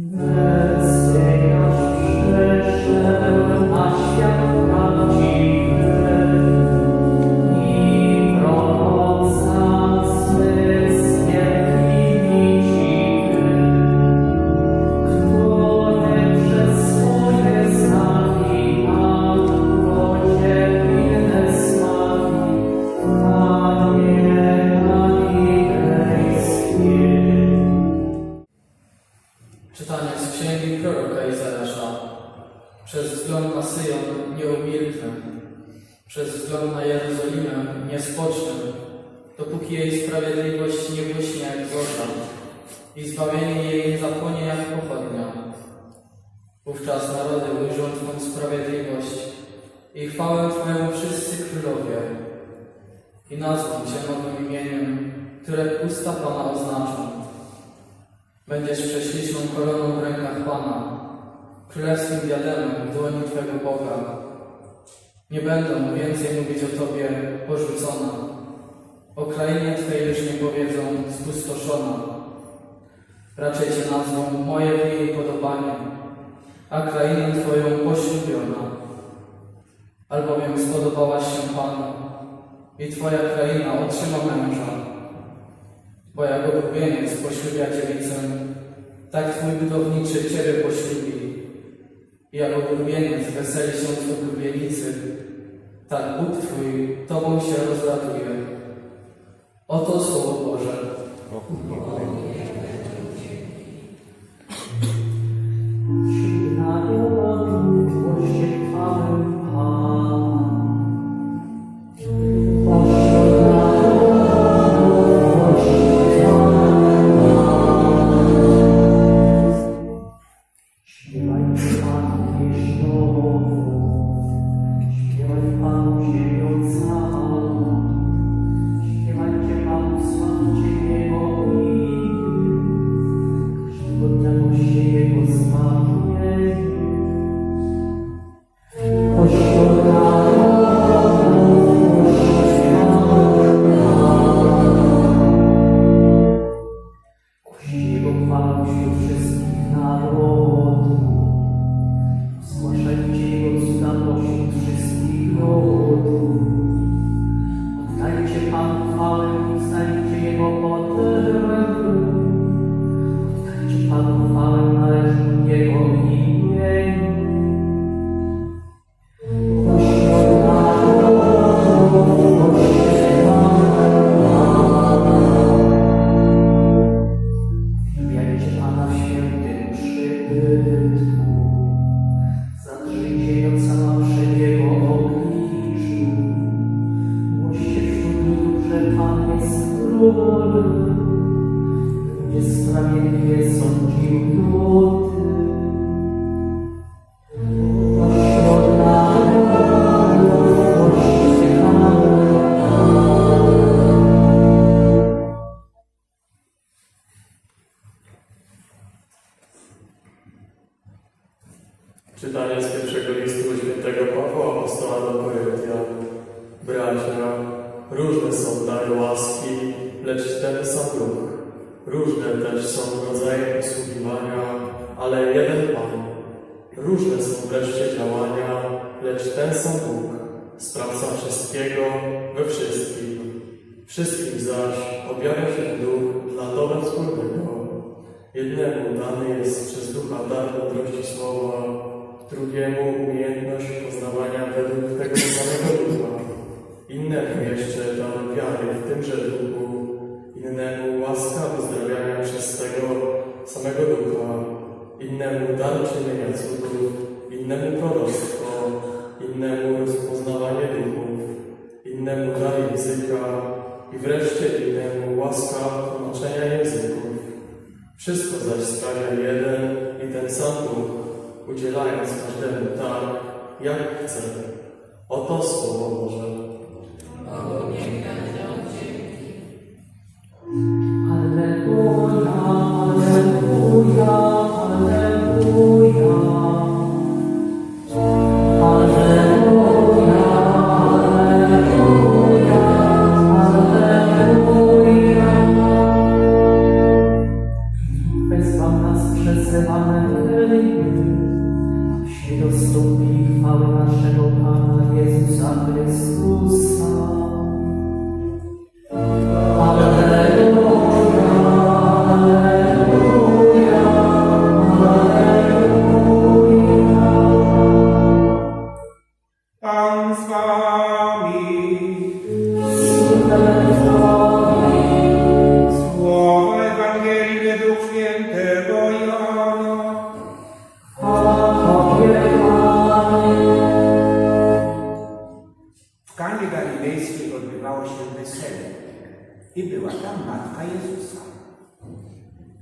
Czytanie nie umilknę, przez wzgląd na Jerozolimę nie spocznę, dopóki jej sprawiedliwość nie błyśnie jak złota i zbawienie jej nie zapłonie jak pochodnia. Wówczas narody ujrzą Twą sprawiedliwość i chwałę Twoją wszyscy królowie i nazwą Cię nowym imieniem, które usta Pana oznaczą. Będziesz prześliczną koroną w rękach Pana, królewskim diademem w dłoni Twego Boga. Nie będą więcej mówić o Tobie porzucona, o krainie Twojej już nie powiedzą spustoszona. Raczej Cię nazwą moje w jej podobanie, a krainę Twoją poślubiona. Albowiem spodobałaś się Panu i Twoja kraina otrzyma męża. Bo jak oblubieniec poślubia dziewicę, tak Twój budowniczy Ciebie poślubi. I jak oblubieniec weseli się w oblubienicy, tak Bóg Twój Tobą się rozlatuje. Oto Słowo Boże. Jednemu dany jest przez Ducha dar mądrości słowa, drugiemu umiejętność poznawania według tego samego Ducha, innemu jeszcze dar wiary w tymże Duchu, innemu łaska uzdrawiania przez tego samego Ducha, innemu dar czynienia cudów, innemu proroctwo, innemu rozpoznawanie duchów, innemu dar języka i wreszcie innemu łaska tłumaczenia języków. Wszystko zaś sprawia jeden i ten sam Bóg, udzielając każdemu tak, jak chce. Oto Słowo Boże. Alleluja,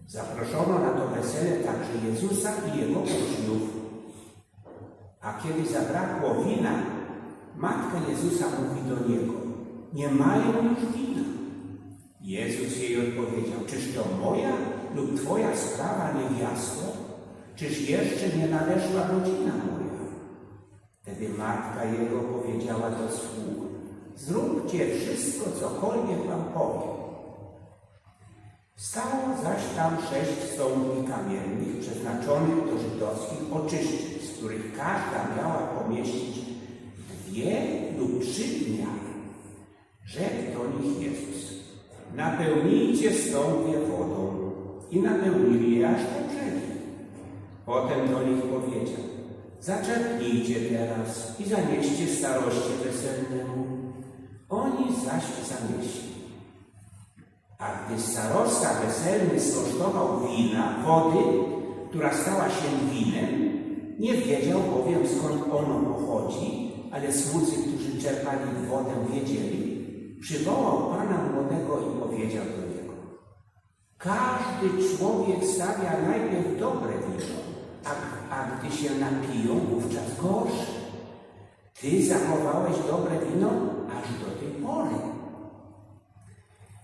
Zaproszono na to wesele także Jezusa i jego uczniów. A kiedy zabrakło wina, matka Jezusa mówi do niego: Nie mają już wina. Jezus jej odpowiedział: Czyż to moja lub twoja sprawa, niewiasto? Czyż jeszcze nie nadeszła godzina moja? Wtedy matka jego powiedziała do sług: Zróbcie wszystko, cokolwiek wam powiem. Stało zaś tam sześć stołów kamiennych przeznaczonych do żydowskich oczyszczeń, z których każda miała pomieścić dwie lub trzy dniary. Rzekł do nich Jezus, napełnijcie stąpie wodą i napełnili je aż do brzegi. Potem do nich powiedział, zaczerpnijcie teraz i zanieście staroście weselnemu. Oni zaś zanieśli. A gdy starosta weselny skosztował wina, wody, która stała się winem, nie wiedział bowiem skąd ono pochodzi, ale słudzy, którzy czerpali wodę, wiedzieli, przywołał pana młodego i powiedział do niego: Każdy człowiek stawia najpierw dobre wino, a, a gdy się napiją, wówczas gorsze. Ty zachowałeś dobre wino aż do tej pory.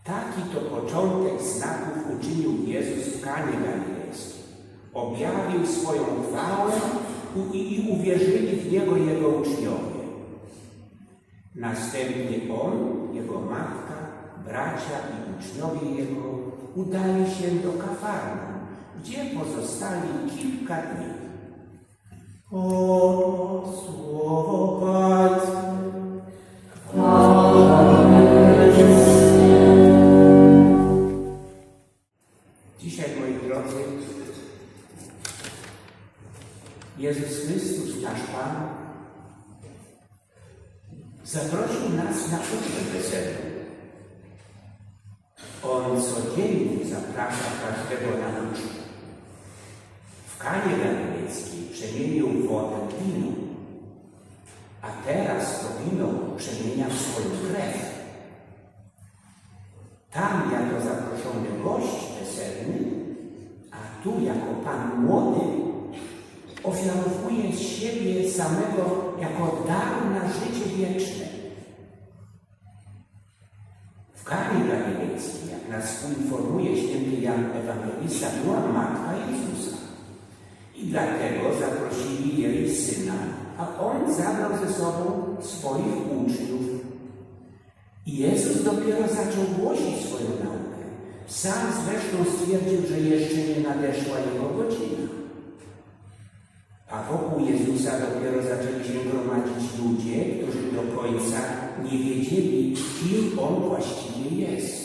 Taki to początek znaków uczynił Jezus w Kanie Galilejskiej. Objawił swoją chwałę i, uwierzyli w Niego Jego uczniowie. Następnie On, Jego matka, bracia i uczniowie Jego udali się do Kafarnaum, gdzie pozostali kilka dni. O, słowo Pańskie. Każdego na ucztę. W Kanie Galilejskiej przemienił wodę w wino, a teraz to wino przemienia w swoją krew. Tam jako zaproszony gość weselny, a tu jako Pan młody ofiarowuje siebie samego jako dar na życie wieczne. W Kanie Galilejskiej, jak nas informuje święty Jan Ewangelista, była matka Jezusa. I dlatego zaprosili jej syna, a on zabrał ze sobą swoich uczniów. I Jezus dopiero zaczął głosić swoją naukę. Sam zresztą stwierdził, że jeszcze nie nadeszła jego godzina. A wokół Jezusa dopiero zaczęli się gromadzić ludzie, którzy do końca nie wiedzieli, kim On właściwie jest.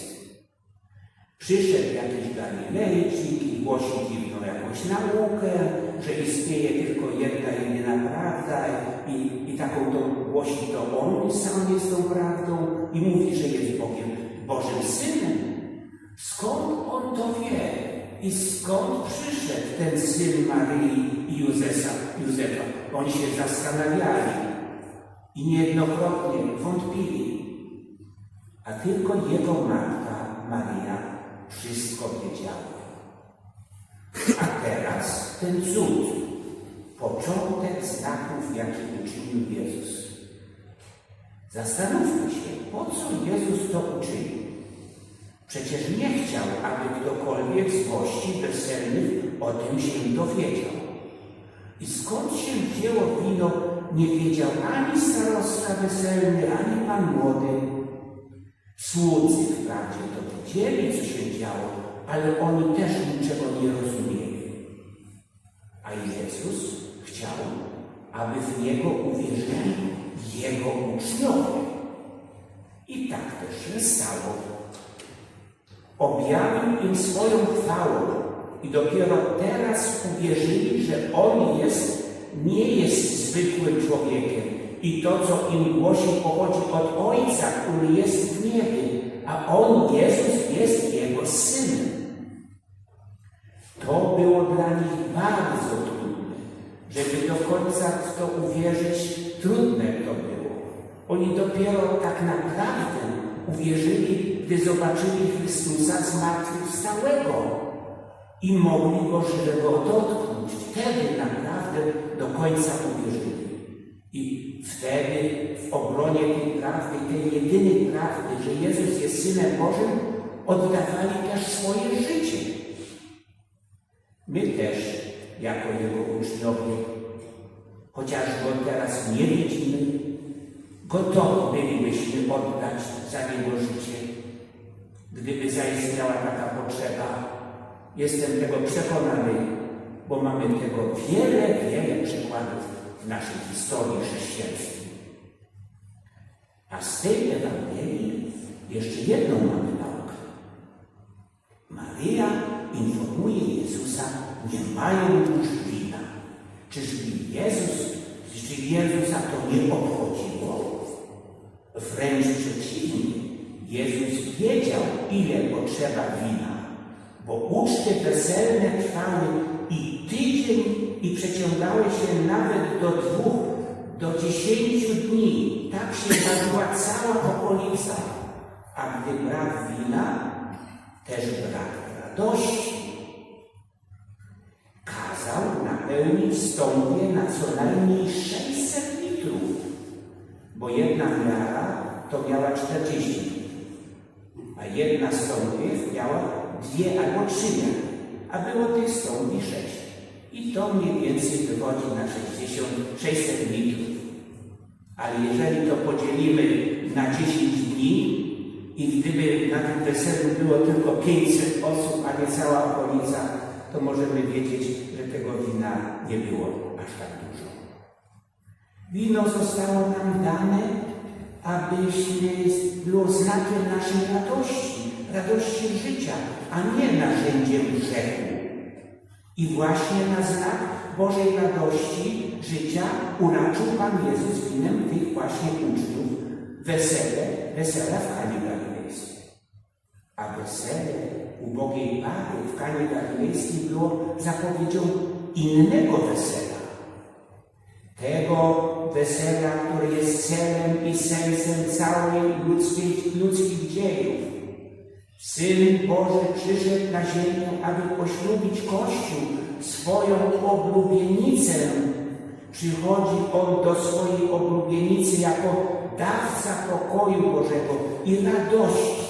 Przyszedł jakiś Galilejczyk i głosi dziwną jakąś naukę, że istnieje tylko jedna jedyna prawda i, i taką to głosi to On sam jest tą prawdą i mówi, że jest Bogiem, Bożym Synem. Skąd On to wie? I skąd przyszedł ten syn Maryi i Józefa? Józefa? Oni się zastanawiali i niejednokrotnie wątpili. A tylko jego matka Maria wszystko wiedziała. A teraz ten cud, początek znaków, jakie uczynił Jezus. Zastanówmy się, po co Jezus to uczynił. Przecież nie chciał, aby ktokolwiek z gości weselnych o tym się dowiedział. I skąd się wzięło wino, nie wiedział ani starostka weselny, ani pan młody. Słudzy wprawdzie to wiedzieli, co się działo, ale oni też niczego nie rozumieli. a Jezus chciał, aby w Niego uwierzyli Jego uczniowie. I tak też się stało. Objawił im swoją chwałę i dopiero teraz uwierzyli, że On jest, nie jest zwykłym człowiekiem i to, co im głosi, pochodzi od Ojca, który jest w niebie, a On, Jezus, jest Jego Synem. To było dla nich bardzo trudne. Żeby do końca w to uwierzyć, trudne to było. Oni dopiero tak naprawdę uwierzyli, gdy zobaczyli Chrystusa zmartwychwstałego i mogli Go żywego dotknąć. Wtedy naprawdę do końca uwierzyli. Obronie tej prawdy, tej jedynej prawdy, że Jezus jest Synem Bożym, oddawali też swoje życie. My też, jako Jego uczniowie, chociaż Go teraz nie widzimy, gotowi bylibyśmy oddać za Niego życie, gdyby zaistniała taka potrzeba. Jestem tego przekonany, bo mamy tego wiele, wiele przykładów w naszej historii chrześcijańskiej. A z tej Ewangelii jeszcze jedną mamy naukę. Maryja informuje Jezusa, nie mają już wina. Czyżby Jezus, czy Jezusa to nie obchodziło? Wręcz przeciwnie, Jezus wiedział, ile potrzeba wina, bo uczty weselne trwały i tydzień i przeciągały się nawet do dwóch, do dziesięciu dni. Tak się bawiła cała okolica. A gdy brak wina, też brak radości. Kazał napełnić stąpie na co najmniej 600 litrów, bo jedna miara to miała 40 litrów, a jedna stąpiew miała dwie albo trzy miary, a było tych stąpi sześć. I to mniej więcej wychodzi na 60, 600 litrów. Ale jeżeli to podzielimy na 10 dni i gdyby na tym weselu było tylko 500 osób, a nie cała okolica, to możemy wiedzieć, że tego wina nie było aż tak dużo. Wino zostało nam dane, abyśmy było znakiem naszej radości, radości życia, a nie narzędziem grzechu. I właśnie na znak Bożej radości życia uraczył Pan Jezus winem tych właśnie uczniów wesele, wesela w Kanie Galilejskiej. A wesele ubogiej pary w Kanie Galilejskiej było zapowiedzią innego wesela. Tego wesela, które jest celem i sensem całej ludzkiej, ludzkich dziejów. Syn Boży przyszedł na ziemię, aby poślubić Kościół, swoją oblubienicę. Przychodzi On do swojej oblubienicy jako dawca pokoju Bożego i radości.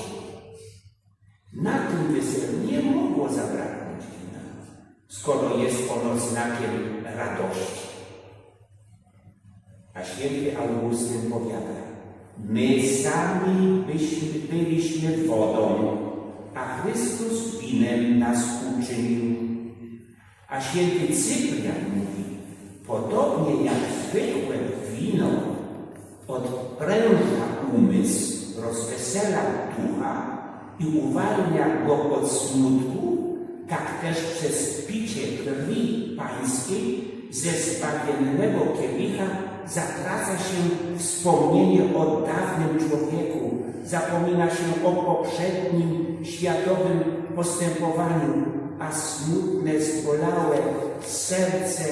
Na tym weselu nie mogło zabraknąć wina, skoro jest ono znakiem radości. A święty Augustyn powiada, my sami byśmy, byliśmy wodą, a Chrystus winem nas uczynił. A święty Cyprian mówi, podobnie jak zwykłe wino odpręża umysł, rozwesela ducha i uwalnia go od smutku, tak też przez picie krwi pańskiej ze zbawiennego kielicha zatraca się wspomnienie o dawnym człowieku, zapomina się o poprzednim światowym postępowaniu, a smutne, zbolałe serce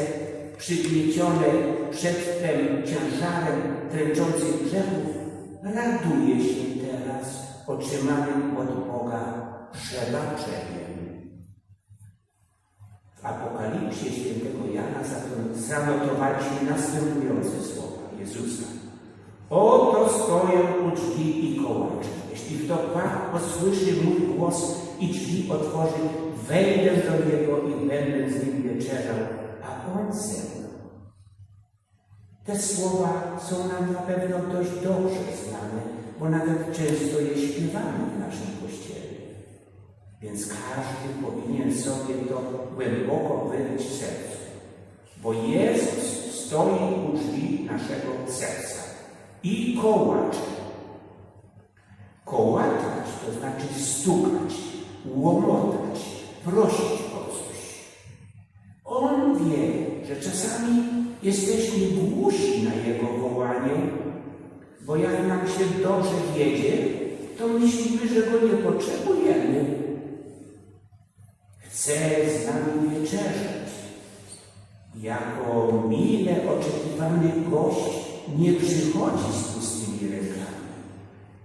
przygniecione przedtem ciężarem dręczących grzechów raduje się teraz otrzymanym od Boga przebaczeniem. W Apokalipsie świętego Jana zanotowaliśmy następujące słowa Jezusa. Oto stoję u drzwi i kołaczę. Jeśli kto posłyszy mój głos i drzwi otworzy, wejdę do Niego i będę z Nim wieczerzał, a On ze mną. Te słowa są nam na pewno dość dobrze znane, bo nawet często je śpiewamy w naszym kościele. Więc każdy powinien sobie to głęboko wyryć w sercu. bo Jezus stoi u drzwi naszego serca i kołacze. Kołatać to znaczy stukać, łomotać, prosić o coś. On wie, że czasami jesteśmy głusi na Jego wołanie, bo jak nam się dobrze wiedzie, to myślimy, że Go nie potrzebujemy. Chce z nami wieczerzać. Jako mile oczekiwany gość nie przychodzi z pustymi rękami.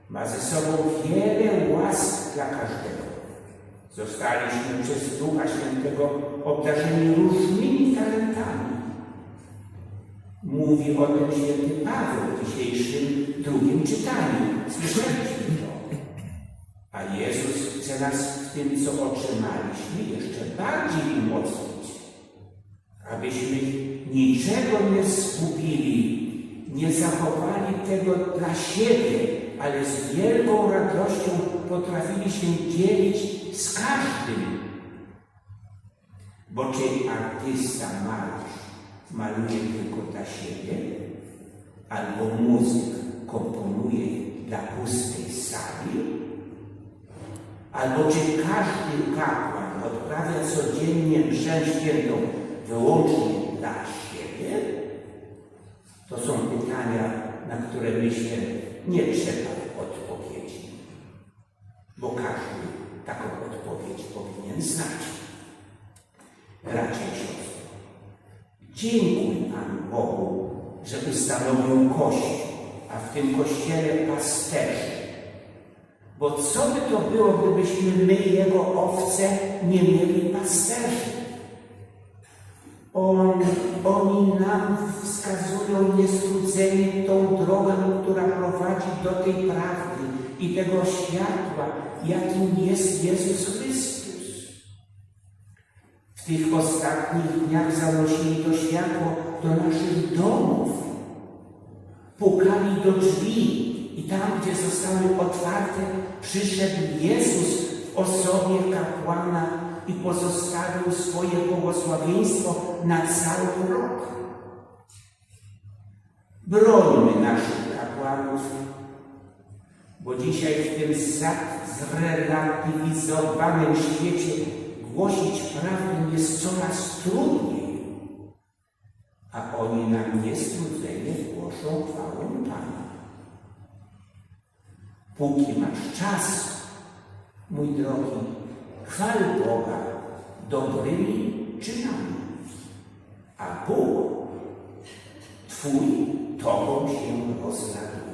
Ma ze sobą wiele łask dla każdego. Zostaliśmy przez Ducha Świętego obdarzeni różnymi talentami. Mówi o tym święty Paweł w dzisiejszym drugim czytaniu. Słyszeliśmy to. A Jezus chce nas w tym, co otrzymaliśmy, jeszcze bardziej umocnić. Abyśmy niczego nie zgubili, nie zachowali tego dla siebie, ale z wielką radością potrafili się dzielić z każdym. Bo czy artysta malarz maluje tylko dla siebie, albo muzyk komponuje dla pustej sali, albo czy każdy kapłan odprawia codziennie mszę świętą wyłącznie dla siebie? To są pytania, na które myślę nie trzeba odpowiedzi, bo każdy taką odpowiedź powinien znać. Raczej siostro, dziękuj Panu Bogu, że ustanowił Kościół, a w tym Kościele pasterzy. Bo co by to było, gdybyśmy my, Jego owce, nie mieli pasterzy? On, oni nam wskazują niestrudzenie tą drogę, która prowadzi do tej prawdy i tego światła, jakim jest Jezus Chrystus. W tych ostatnich dniach zanosili to światło do naszych domów. Pukali do drzwi i tam, gdzie zostały otwarte, przyszedł Jezus w osobie kapłana i pozostawił swoje błogosławieństwo na cały rok. Brońmy naszych kapłanów, bo dzisiaj w tym zrelatywizowanym świecie głosić prawdę jest coraz trudniej, a oni nam niestrudzenie głoszą chwałę Pana. Póki masz czas, mój drogi, chwal Boga dobrymi czynami, a Bóg Twój Tobą się rozraduje.